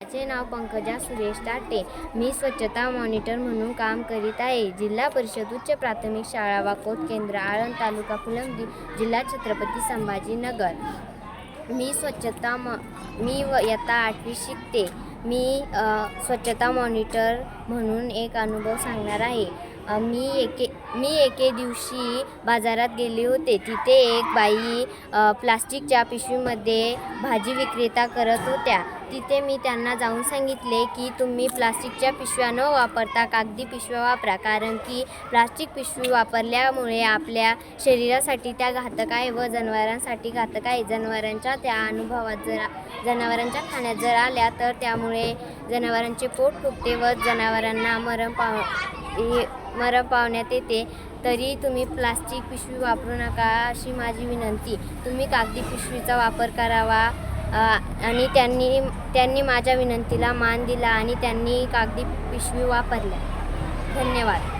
माझे नाव पंकजा सुरेश टाटे. मी स्वच्छता मॉनिटर म्हणून काम करीत आहे. जिल्हा परिषद उच्च प्राथमिक शाळा वाकोट केंद्र आळंद तालुका फुलंबी जिल्हा छत्रपती संभाजीनगर. मी स्वच्छता म मी व इयत्ता आठवी शिकते. मी स्वच्छता मॉनिटर म्हणून एक अनुभव सांगणार आहे. मी एके मी एके दिवशी बाजारात गेले होते. तिथे एक बाई प्लास्टिकच्या पिशवीमध्ये भाजी विक्रेता करत होत्या. तिथे मी त्यांना जाऊन सांगितले की तुम्ही प्लास्टिकच्या पिशव्या न वापरता कागदी पिशव्या वापरा. कारण की प्लास्टिक पिशवी वापरल्यामुळे आपल्या शरीरासाठी त्या घातक आहे व जनावरांसाठी घातक आहे. जनावरांच्या त्या अनुभवात जर जनावरांच्या खाण्यात जर आल्या तर त्यामुळे जनावरांचे पोट फुगते व जनावरांना मरण पाव मरण पावण्यात येते. तरी तुम्ही प्लास्टिक पिशवी वापरू नका अशी माझी विनंती. तुम्ही कागदी पिशवीचा वापर करावा. आणि त्यांनी त्यांनी माझ्या विनंतीला मान दिला आणि त्यांनी कागदी पिशवी वापरल्या. धन्यवाद.